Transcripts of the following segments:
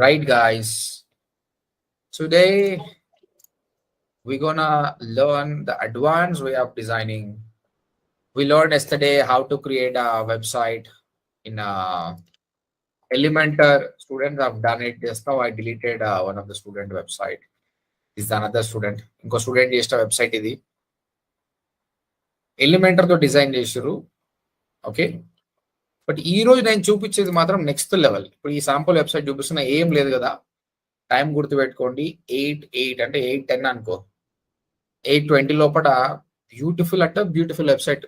Right, guys. Today we're gonna learn the advanced way of designing. We learned yesterday how to create a website in a Elementor. Students have done it. Just now I deleted uh, one of the student website. This is another student. ఇంకో student చేసిన website ఇది ఎలిమెంటర్తో design చేసారు okay but ఈ రోజు నేను చూపించేది మాత్రం నెక్స్ట్ లెవెల్ ఇప్పుడు ఈ శాంపుల్ వెబ్సైట్ చూపిస్తున్న ఏం లేదు కదా. టైం గుర్తుపెట్టుకోండి. ఎయిట్ ఎయిట్ అంటే ఎయిట్ టెన్ అనుకో. ఎయిట్ ట్వంటీ లోపల బ్యూటిఫుల్ అంటే బ్యూటిఫుల్ వెబ్సైట్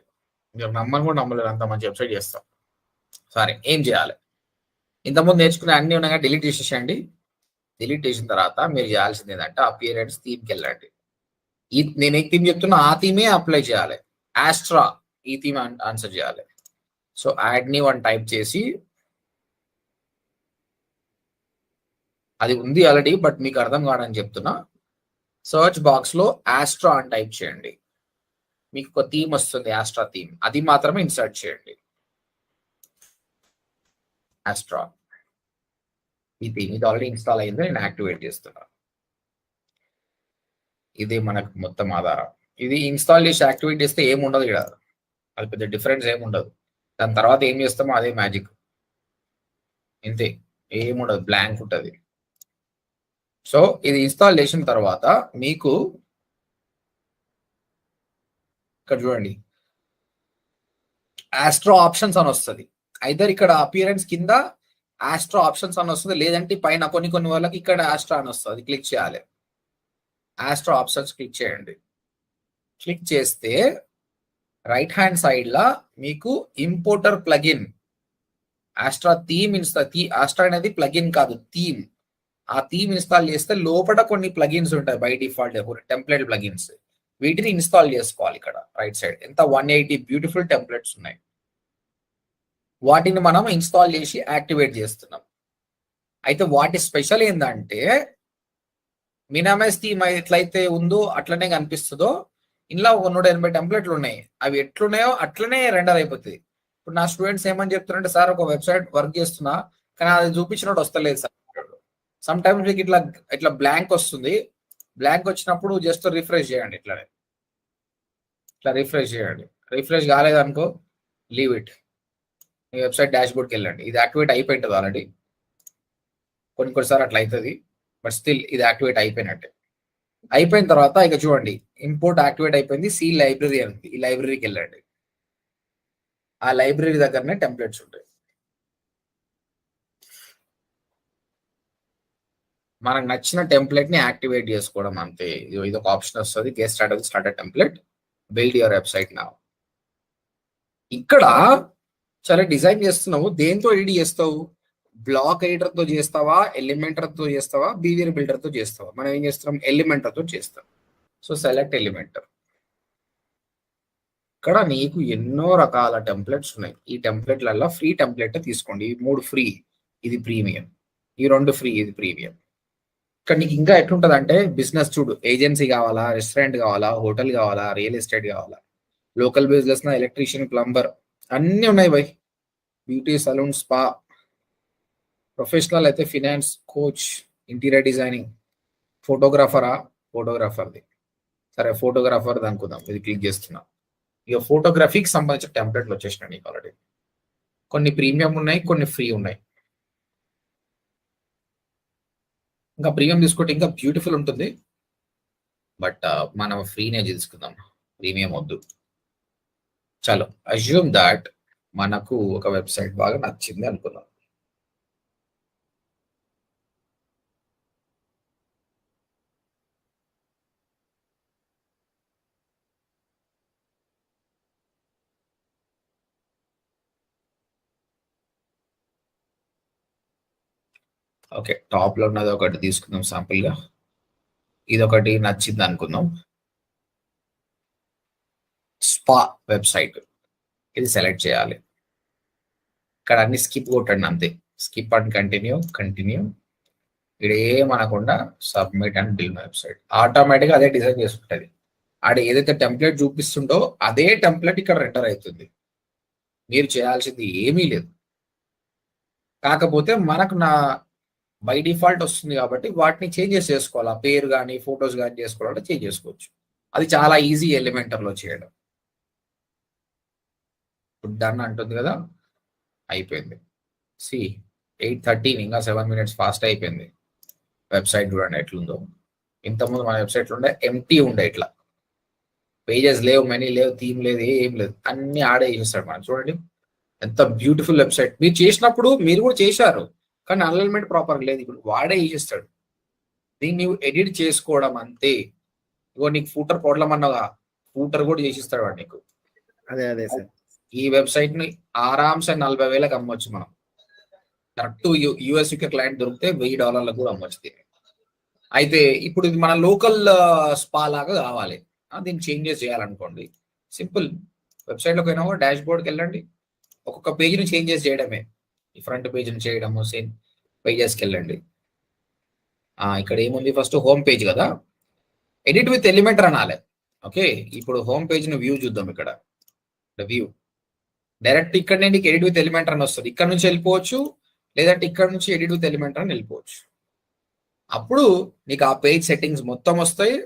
మీరు నమ్మని కూడా నమ్మలేరు. అంత మంచి వెబ్సైట్ చేస్తాం. సరే ఏం చేయాలి? ఇంతకుముందు నేర్చుకునే అన్ని ఉన్నాయి డిలీట్ చేసేసేయండి. డిలీట్ చేసిన తర్వాత మీరు చేయాల్సింది ఏంటంటే ఆ పీరియడ్స్ థీమ్కి వెళ్ళండి. ఈ నేను ఏ థీమ్ చెప్తున్నా ఆ థీమే అప్లై చేయాలి. ఆస్ట్రా ఈ థీమ్ ఆన్సర్ చేయాలి. సో యాడ్ని వన్ టైప్ చేసి అది ఉంది ఆల్రెడీ బట్ మీకు అర్థం కావడానికి చెప్తున్నా. సర్చ్ బాక్స్లో ఆస్ట్రా అని టైప్ చేయండి. మీకు ఒక థీమ్ వస్తుంది ఆస్ట్రా థీమ్ అది మాత్రమే ఇన్సర్ట్ చేయండి. ఆస్ట్రా ఈ థీమ్ ఇది ఆల్రెడీ ఇన్స్టాల్ అయింది నేను యాక్టివేట్ చేస్తున్నా. ఇది మనకు మొత్తం ఆధారం. ఇది ఇన్స్టాల్ చేసి యాక్టివేట్ చేస్తే ఏముండదు ఇక్కడ. అది పెద్ద డిఫరెన్స్ ఏముండదు. దాని తర్వాత ఏం చేస్తామో అదే మ్యాజిక్ ఇంతే ఏముండదు బ్లాంక్ ఉంటుంది. సో ఇది ఇన్స్టాల్ చేసిన తర్వాత మీకు ఇక్కడ చూడండి. ఆస్ట్రో ఆప్షన్స్ అని వస్తుంది. ఐదర్ ఇక్కడ అపియరెన్స్ కింద ఆస్ట్రో ఆప్షన్స్ అని వస్తుంది లేదంటే పైన కొన్ని కొన్ని వాళ్ళకి ఇక్కడ ఆస్ట్రా అని వస్తుంది. క్లిక్ చేయాలి. ఆస్ట్రో ఆప్షన్స్ క్లిక్ చేయండి. క్లిక్ చేస్తే రైట్ హ్యాండ్ సైడ్ లా మీకు importer plugin Astra theme install the Astra అనేది ప్లగిన్ కాదు థీమ్ ఆ థీమ్ ఇన్స్టాల్ చేస్తే లోపల కొన్ని ప్లగిన్స్ ఉంటాయి బై డిఫాల్ట్ టెంప్లెట్ ప్లగిన్స్ వీటిని ఇన్స్టాల్ చేసుకోవాలి ఇక్కడ రైట్ సైడ్ ఎంత వన్ ఎయిటీ బ్యూటిఫుల్ టెంప్లెట్స్ ఉన్నాయి. వాటిని మనం ఇన్స్టాల్ చేసి యాక్టివేట్ చేస్తున్నాం. అయితే వాటి స్పెషల్ ఏంటంటే మినమైజ్ థీమ్ ఎట్లయితే ఉందో అట్లనే కనిపిస్తుందో ఇంట్లో ఒక నూట ఎనభై టెంప్లెట్లు ఉన్నాయి. అవి ఎట్లున్నాయో అట్లనే రెండర్ అయిపోతుంది ఇప్పుడు నా స్టూడెంట్స్ ఏమని చెప్తున్నారంటే సార్ ఒక వెబ్సైట్ వర్క్ చేస్తున్నా కానీ అది చూపించినట్టు వస్తలేదు సార్. సమ్ టైమ్స్ మీకు ఇట్లా ఇట్లా బ్లాంక్ వస్తుంది. బ్లాంక్ వచ్చినప్పుడు జస్ట్ రిఫ్రెష్ చేయండి ఇట్లానే. ఇట్లా రిఫ్రెష్ చేయండి. రిఫ్రెష్ కాలేదనుకో లీవ్ ఇట్ మీ వెబ్సైట్ డాష్ బోర్డ్కి వెళ్ళండి. ఇది యాక్టివేట్ అయిపోయింటుంది ఆల్రెడీ కొన్ని కొన్నిసార్లు అట్లా అవుతుంది బట్ స్టిల్ ఇది యాక్టివేట్ అయిపోయినట్టే. అయిపోయిన తర్వాత ఇక చూడండి ఇంపోర్ట్ యాక్టివేట్ అయిపోయింది సి లైబ్రరీ అని ఈ లైబ్రరీకి వెళ్ళండి. ఆ లైబ్రరీ దగ్గరనే టెంప్లెట్స్ ఉంటాయి. మనకు నచ్చిన టెంప్లెట్ని యాక్టివేట్ చేసుకోవడం అంతే. ఇది ఒక ఆప్షన్ వస్తుంది. Guest start start template build your website నా ఇక్కడ చాలా డిజైన్ చేస్తున్నావు. దేంతో ఎడిట్ చేస్తావు? బ్లాక్ ఎడిటర్తో చేస్తావా ఎలిమెంటర్తో చేస్తావా బీవియర్ బిల్డర్తో చేస్తావా? మనం ఏం చేస్తాం? ఎలిమెంటర్తో చేస్తాం. సో సెలెక్ట్ ఎలిమెంటర్ ఇక్కడ నీకు ఎన్నో రకాల టెంప్లెట్స్ ఉన్నాయి. ఈ టెంప్లెట్లలో ఫ్రీ టెంప్లెట్ తీసుకోండి. ఈ మూడు ఫ్రీ ఇది ప్రీమియం ఈ రెండు ఫ్రీ ఇది ప్రీమియం ఇక్కడ నీకు ఇంకా ఎట్లుంటది అంటే బిజినెస్ చూడు. ఏజెన్సీ కావాలా రెస్టారెంట్ కావాలా హోటల్ కావాలా రియల్ ఎస్టేట్ కావాలా. లోకల్ బిజినెస్ ఎలక్ట్రీషియన్ ప్లంబర్ అన్నీ ఉన్నాయి bye. Beauty salon spa professional అయితే ఫినాన్స్ కోచ్ ఇంటీరియర్ డిజైనింగ్ ఫోటోగ్రాఫరా? ఫోటోగ్రాఫర్ది. సరే ఫోటోగ్రాఫర్ అనుకుందాం. ఇది క్లిక్ చేస్తున్నాం. ఇక ఫోటోగ్రఫీకి సంబంధించిన టెంప్లెట్లు వచ్చేసినాయి నీకు ఆల్రెడీ కొన్ని ప్రీమియం ఉన్నాయి కొన్ని ఫ్రీ ఉన్నాయి. ఇంకా ప్రీమియం తీసుకుంటే ఇంకా బ్యూటిఫుల్ ఉంటుంది. బట్ uh, మనం ఫ్రీనే తీసుకుందాం. ప్రీమియం వద్దు. చలో. అజ్యూమ్ దాట్ మనకు ఒక వెబ్సైట్ బాగా నచ్చింది అనుకుందాం. ఓకే టాప్లో ఉన్నది ఒకటి తీసుకుందాం sample ఇది ఒకటి నచ్చింది అనుకుందాం. Spa website. ఇది సెలెక్ట్ చేయాలి. ఇక్కడ అన్ని స్కిప్ కొట్టండి అంతే. Skip and continue continue. ఇక్కడ ఏమనకుండా సబ్మిట్ అండ్ బిల్ వెబ్సైట్. ఆటోమేటిక్గా అదే డిజైన్ చేసుకుంటుంది. ఆడ ఏదైతే టెంప్లెట్ చూపిస్తుండో అదే టెంప్లెట్ ఇక్కడ రెంటర్ అవుతుంది మీరు చేయాల్సింది ఏమీ లేదు. కాకపోతే మనకు నా బై డిఫాల్ట్ వస్తుంది కాబట్టి వాటిని చేంజెస్ చేసుకోవాలి. ఆ పేరు కానీ ఫొటోస్ కానీ చేసుకోవాలంటే చేంజ్ చేసుకోవచ్చు. అది చాలా ఈజీ ఎలిమెంటర్లో చేయడం. ఇప్పుడు డన్ అంటుంది కదా అయిపోయింది. సి ఎయిట్ థర్టీన్ ఇంకా సెవెన్ మినిట్స్ ఫాస్ట్ అయిపోయింది. వెబ్సైట్ చూడండి ఎట్లుందో. ఇంతకుముందు మన వెబ్సైట్లో ఉండే ఎంటీ ఉండే ఇట్లా. పేజెస్ లేవు మెనీ లేవు థీమ్ లేదు ఏం లేదు. అన్ని ఆడే చేస్తాడు మనం. చూడండి. ఎంత బ్యూటిఫుల్ వెబ్సైట్ మీరు చేసినప్పుడు మీరు కూడా చేశారు. కానీ అలైన్మెంట్ ప్రాపర్ లేదు. ఇప్పుడు వాడే చేస్తాడు? దీన్ని నువ్వు ఎడిట్ చేసుకోవడం అంతే. ఇగో నీకు ఫూటర్ కొడలమన్నగా ఫూటర్ కూడా చేసిస్తాడు వాడు నీకు. అదే అదే సార్. ఈ వెబ్సైట్ని ఆరామ్సే నలభై వేలకు అమ్మొచ్చు మనం. కరెక్ట్ యుఎస్ యూకే క్లయింట్ దొరికితే వెయ్యి డాలర్లకు కూడా అమ్మొచ్చు దీన్ని. అయితే ఇప్పుడు ఇది మన లోకల్ స్పా లాగా కావాలి. దీన్ని చేంజెస్ చేయాలనుకోండి. సింపుల్. వెబ్సైట్లోకి అయినా డాష్ బోర్డ్కి వెళ్ళండి. ఒక్కొక్క పేజీని చేంజెస్ చేయడమే. ఈ ఫ్రంట్ పేజ్ని చేయడము సేమ్ పేజెస్కి వెళ్ళండి. ఇక్కడ ఏముంది? ఫస్ట్ హోమ్ పేజ్ కదా? ఎడిట్ విత్ ఎలిమెంటర్ అనాలి. ఓకే ఇప్పుడు హోమ్ పేజ్ని వ్యూ చూద్దాం ఇక్కడ. వ్యూ డైరెక్ట్ ఇక్కడ నుండి ఎడిట్ విత్ ఎలిమెంటర్ అని వస్తుంది. ఇక్కడ నుంచి వెళ్ళిపోవచ్చు లేదంటే ఇక్కడ నుంచి ఎడిట్ విత్ ఎలిమెంటర్ అని వెళ్ళిపోవచ్చు. అప్పుడు నీకు ఆ పేజ్ సెట్టింగ్స్ మొత్తం వస్తాయి.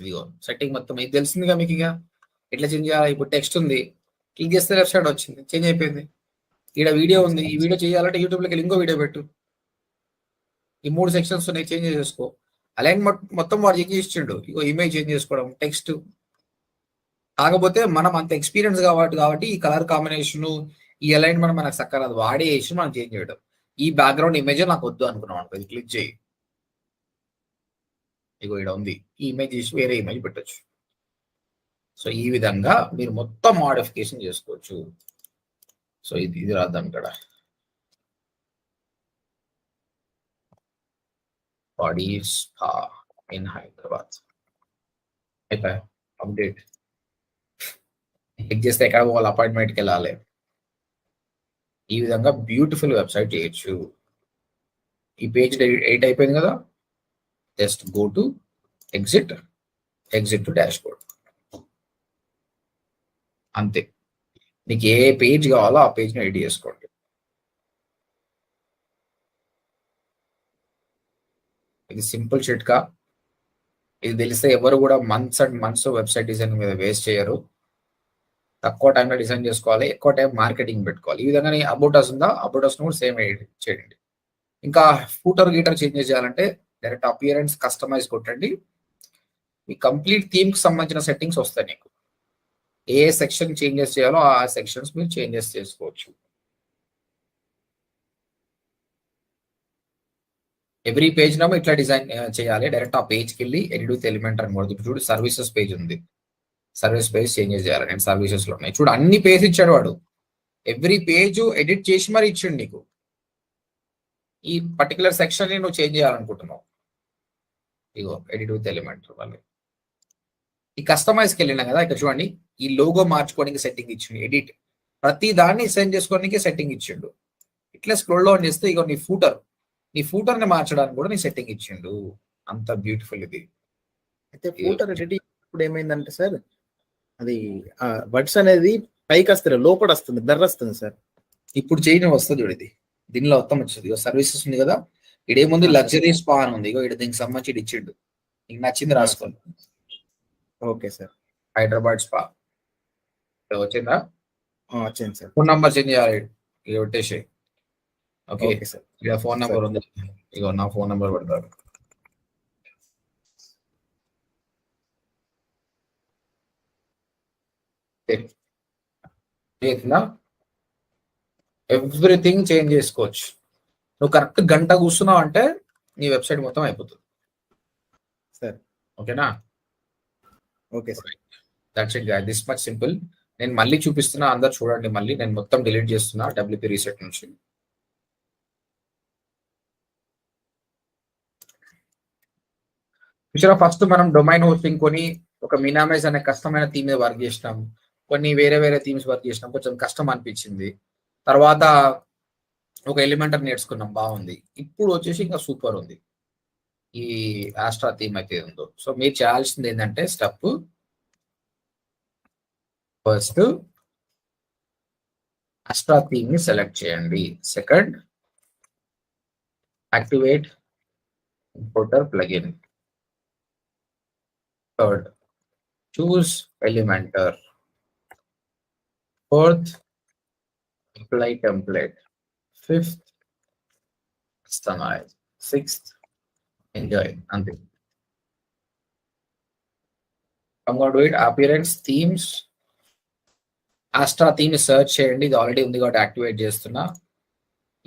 ఇదిగో సెట్టింగ్ మొత్తం ఇది తెలిసిందిగా మీకు ఇక. ఎట్లా చేంజ్ చేయాలి? ఇప్పుడు టెక్స్ట్ ఉంది. క్లిక్ చేస్తే లెఫ్ట్ సైడ్ వచ్చింది. చేంజ్ అయిపోయింది. ఇక్కడ వీడియో ఉంది. ఈ వీడియో చేయాలంటే యూట్యూబ్లోకి వెళ్ళి ఇంకో వీడియో పెట్టు. ఈ మూడు సెక్షన్స్ ఉన్నాయి చేంజ్ చేసుకో. అలైన్ మొత్తం వాడు చేంజ్ చేసిండు. ఇగో ఇమేజ్ చేంజ్ చేసుకోవడం టెక్స్ట్ కాకపోతే మనం అంత ఎక్స్పీరియన్స్ కాబట్టి కాబట్టి ఈ కలర్ కాంబినేషన్ ఈ అలైన్మెంట్ మనకు సక్కరాదు. వాడే చేసి మనం చేంజ్ చేయడం. ఈ బ్యాక్గ్రౌండ్ ఇమేజ్ నాకు వద్దు అనుకున్నాం అనుకో ఇది క్లిక్ చేయి. ఇగో ఇక్కడ ఉంది. ఈ ఇమేజ్ తీసి వేరే ఇమేజ్ పెట్టొచ్చు. సో ఈ విధంగా మీరు మొత్తం మోడిఫికేషన్ చేసుకోవచ్చు. సో ఇది ఇది రాద్దాం ఇక్కడ. బాడీ స్పా ఇన్ హైదరాబాద్ అయిపోయా? అప్డేట్ చెక్ చేస్తే ఎక్కడ పోవాలి అపాయింట్మెంట్కి వెళ్ళాలి. ఈ విధంగా బ్యూటిఫుల్ వెబ్సైట్ చేయొచ్చు. ఈ పేజ్ ఎయిట్ అయిపోయింది కదా? Just go to exit exit to dashboard అంతే. మీకు ఏ పేజ్ కావాలో ఆ పేజ్ని ఎడిట్ చేసుకోండి. ఇది సింపుల్ చిట్కా ఇది తెలిస్తే ఎవరు కూడా months and months website design మీద వేస్ట్ చేయరు. తక్కువ టైంలో డిజైన్ చేసుకోవాలి ఎక్కువ టైం మార్కెటింగ్ పెట్టుకోవాలి. ఈ విధంగా అబోటస్ ఉందా? అబోటస్ను కూడా సేమ్ చేయండి. ఇంకా ఫూటర్ గీటర్ చేంజ్ చేయాలంటే డైరెక్ట్ అపియరెన్స్ కస్టమైజ్ కొట్టండి. మీ కంప్లీట్ థీమ్కి సంబంధించిన సెట్టింగ్స్ వస్తాయి నీకు. ఏ సెక్షన్ చేంజెస్ చేయాలో ఆ సెక్షన్స్ మీరు చేంజెస్ చేసుకోవచ్చు. ఎవ్రీ పేజ్ నేమో ఇట్లా డిజైన్ చేయాలి. డైరెక్ట్ ఆ పేజ్కి వెళ్ళి ఎడిట్ ఎలిమెంట్ అని కొడుతుంది చూడు సర్వీసెస్ పేజ్ ఉంది. సర్వీస్ పేజ్ చేంజెస్ చేయాలి. నేను సర్వీసెస్లో ఉన్నాయి. చూడు అన్ని పేజ్ ఇచ్చాడు వాడు. ఎవ్రీ పేజ్ ఎడిట్ చేసి మరి ఇచ్చిండు నీకు. ఈ పర్టికులర్ సెక్షన్ని నువ్వు చేంజ్ చేయాలనుకుంటున్నావు. ఇగో ఎడిట్ విత్ ఎలిమెంట్ వాళ్ళు. ఈ కస్టమైజ్కి వెళ్ళినా కదా ఇక్కడ చూడండి. ఈ లోగో మార్చుకోవడానికి సెట్టింగ్ ఇచ్చిండు ఎడిట్ ప్రతి దాన్ని సెండ్ చేసుకోవడానికి సెట్టింగ్ ఇచ్చిండు. ఇట్లా స్క్రోల్ డౌన్ చేస్తే ఇగో నీ ఫూటర్ నీ ఫూటర్ని మార్చడానికి కూడా నీ సెట్టింగ్ ఇచ్చిండు. అంత బ్యూటిఫుల్ ఇది. అయితే ఫోటో రెడీ ఇప్పుడు ఏమైందంటే సార్ అది వర్డ్స్ అనేది పైకి వస్తుంది లోపల వస్తుంది బెర్ర వస్తుంది సార్. ఇప్పుడు చేయని వస్తుంది చూడు ఇది. దీనిలో మొత్తం వచ్చింది. సర్వీసెస్ ఉంది కదా ఇడేముంది లగ్జరీ స్పా అని ఉంది. ఇగో ఇక్కడ దీనికి సంబంధించి ఇచ్చిండు. నీకు నచ్చింది రాసుకోండి ఓకే సార్. హైదరాబాద్ స్పా. వచ్చిందా? వచ్చింది సార్. ఫోన్ నంబర్ చేంజ్ చేయాలి. ఇక పెట్టేసి ఓకే. సార్. ఇక ఫోన్ నంబర్ ఉంది. ఇగో నా ఫోన్ నంబర్ పెడతారు చేసిందా? ఎవ్రీథింగ్ చేంజ్ చేసుకోవచ్చు. నువ్వు కరెక్ట్ గంట కూర్చున్నావు అంటే నీ వెబ్సైట్ మొత్తం అయిపోతుంది. సార్. ఓకేనా? Okay sir. That's it this much simple నేను మళ్ళీ చూపిస్తున్నా అందరు చూడండి మళ్ళీ. నేను మొత్తం డిలీట్ చేస్తున్నా డబ్ల్యూపీ రీసెట్ నుంచి. ఫస్ట్ మనం డొమైన్ హోస్టింగ్ కొని ఒక మినామైజ్ అనే కష్టమైన థీమ్ మీద వర్క్ చేసినాం. కొన్ని వేరే వేరే థీమ్స్ వర్క్ చేసినాం. కొంచెం కష్టం అనిపించింది. తర్వాత ఒక ఎలిమెంటర్ నేర్చుకున్నాం బాగుంది. ఇప్పుడు వచ్చేసి ఇంకా సూపర్ ఉంది. ఈ ఆస్ట్రా థీమ్ అయితే ఉందో. సో మీరు చేయాల్సింది ఏంటంటే స్టెప్ ఫస్ట్ అస్ట్రా థీమ్ని సెలెక్ట్ చేయండి. Second activate importer plugin third choose Elementor. Fourth apply template. Fifth customize sixth enjoy అంతే I'm going to do it. Appearance themes. Astra theme search చేయండి. ఇది ఆల్రెడీ ఉంది కాబట్టి యాక్టివేట్ చేస్తున్నా.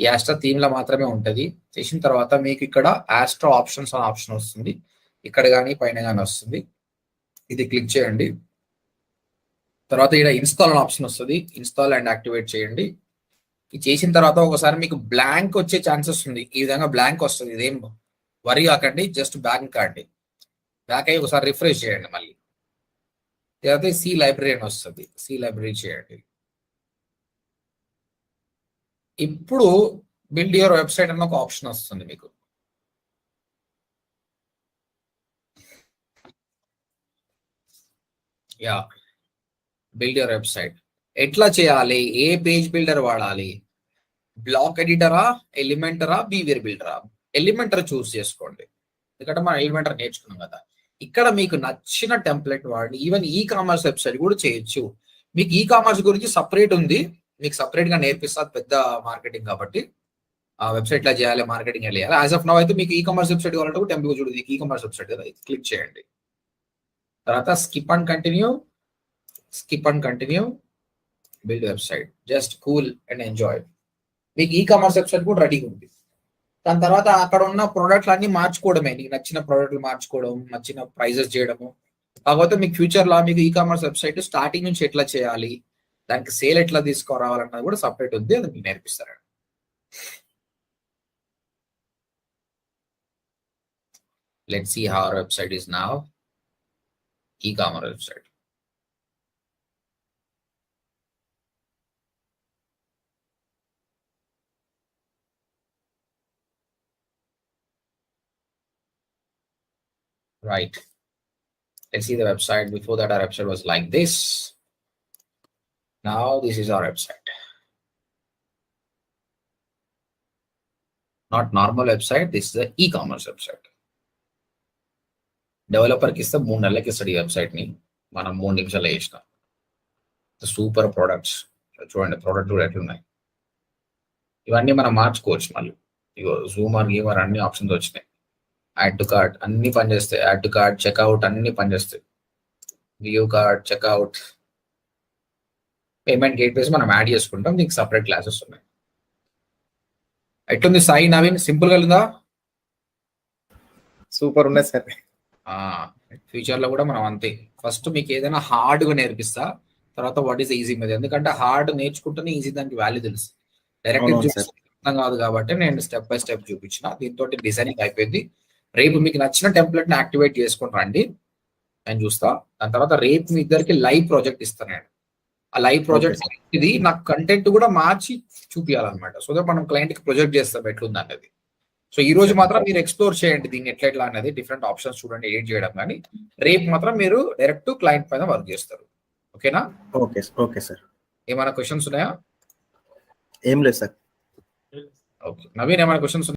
ఈ ఆస్ట్రా థీమ్లో మాత్రమే ఉంటుంది. చేసిన తర్వాత మీకు ఇక్కడ ఆస్ట్రా ఆప్షన్స్ అని ఆప్షన్ వస్తుంది. ఇక్కడ కానీ పైన కానీ వస్తుంది. ఇది క్లిక్ చేయండి. తర్వాత ఇక్కడ ఇన్స్టాల్ అని ఆప్షన్ వస్తుంది. ఇన్స్టాల్ అండ్ యాక్టివేట్ చేయండి. ఇది చేసిన తర్వాత ఒకసారి మీకు బ్లాంక్ వచ్చే ఛాన్సెస్ ఉంది. ఈ విధంగా బ్లాంక్ వస్తుంది. ఇదేం వరి కాకండి. జస్ట్ బ్యాంక్ కాండి బ్యాక్ అయ్యి ఒకసారి రిఫ్రెష్ చేయండి మళ్ళీ. లేకపోతే సి లైబ్రరీ అని వస్తుంది. సి లైబ్రరీ చేయండి. ఇప్పుడు బిల్డ్ యువర్ వెబ్సైట్ అన్న ఒక ఆప్షన్ వస్తుంది మీకు. యా బిల్డ్ యువర్ వెబ్సైట్ ఎట్లా చేయాలి? ఏ పేజ్ బిల్డర్ వాడాలి? బ్లాక్ ఎడిటరా ఎలిమెంటరా బీవియర్ బిల్డరా ఎలిమెంటర్ చూస్ చేసుకోండి. ఎందుకంటే మనం ఎలిమెంటర్ నేర్చుకున్నాం కదా. ఇక్కడ మీకు నచ్చిన టెంప్లెట్ వాడి ఈవెన్ ఈ కామర్స్ వెబ్సైట్ కూడా చేయొచ్చు. మీకు ఈ కామర్స్ గురించి సపరేట్ ఉంది. మీకు సపరేట్గా నేర్పిస్తారు పెద్ద మార్కెటింగ్ కాబట్టి. ఆ వెబ్సైట్ లా చేయాలి మార్కెటింగ్ ఎలా చేయాలి. యాజ్ ఆఫ్ నవ్ అయితే మీకు ఈ కామర్స్ వెబ్సైట్ కావాలంటే టెంపుల్ చూడు ఈ కామర్స్ వెబ్సైట్ కదా క్లిక్ చేయండి. తర్వాత skip and continue skip and continue build website just cool and enjoy మీకు ఈ కామర్స్ వెబ్సైట్ కూడా రెడీగా ఉంది. దాని తర్వాత అక్కడ ఉన్న ప్రోడక్ట్లు అన్ని మార్చుకోవడమే. నీకు నచ్చిన ప్రోడక్ట్లు మార్చుకోవడం నచ్చిన ప్రైజెస్ చేయడము. కాకపోతే మీకు ఫ్యూచర్లో మీకు ఈ కామర్స్ వెబ్సైట్ స్టార్టింగ్ నుంచి ఎట్లా చేయాలి దానికి సేల్ ఎట్లా తీసుకురావాలన్నది కూడా సపరేట్ ఉంది. అది మీకు నేర్పిస్తారు? Let see our website is now e-commerce website right let's see the website before that our website was like this now this is our website not normal website this is the e-commerce website డెవలపర్కి ఇస్తే మూడు నెలలకి ఇస్తాడు ఈ వెబ్సైట్ని మనం మూడు నిమిషాలు వేసినాం సూపర్ ప్రొడక్ట్స్ చూడండి ప్రోడక్ట్ కూడా ఎట్లున్నాయి ఇవన్నీ మనం మార్చుకోవచ్చు మళ్ళీ ఇగో జూమర్ గీమర్ అన్ని ఆప్షన్స్ వచ్చినాయి యాడ్ టు కార్ట్ అన్ని పనిచేస్తాయి యాడ్ టు కార్ట్ చెక్అవుట్ అన్ని పనిచేస్తాయి view card checkout payment gateways మనం యాడ్ చేసుకుంటాం. దీనికి సపరేట్ క్లాసెస్ ఉన్నాయి. ఎట్లుంది సాయి నవీన్? సింపుల్గా ఉందా? సూపర్ ఉన్నాయి సార్. ఫ్యూచర్లో కూడా మనం అంతే. ఫస్ట్ మీకు ఏదైనా హార్డ్గా నేర్పిస్తా. తర్వాత వాట్ ఈస్ ఈజీ మీద. ఎందుకంటే హార్డ్ నేర్చుకుంటేనే ఈజీ దానికి వాల్యూ తెలుసు డైరెక్ట్. అర్థం కాదు కాబట్టి నేను స్టెప్ బై స్టెప్ చూపించిన. దీంతో డిజైనింగ్ అయిపోయింది. రేపు మీకు నచ్చిన టెంప్లెట్ని యాక్టివేట్ చేసుకుని రండి. నేను చూస్తా. దాని తర్వాత రేపు మీ ఇద్దరికి లైవ్ ప్రాజెక్ట్ ఇస్తాను నేను. ఆ లైవ్ ప్రాజెక్ట్ ఇది నాకు కంటెంట్ కూడా మార్చి చూపించాలన్నమాట సో దట్ మనం క్లయింట్కి ప్రొజెక్ట్ చేస్తాం ఎట్లుంది అనేది సో ఈ రోజు మాత్రం మీరు ఎక్స్ప్లోర్ చేయండి దీన్ని ఎట్లా ఎట్లా అనేది డిఫరెంట్ ఆప్షన్స్ చూడండి ఎడిట్ చేయడం కానీ. రేపు మాత్రం మీరు డైరెక్ట్ క్లయింట్ పైన వర్క్ చేస్తారు. ఓకేనా? Okay okay sir. ఏమైనా క్వశ్చన్స్ ఉన్నాయా? ఏం లేదు సార్. ఓకే. నవీన్ ఏమైనా క్వశ్చన్స్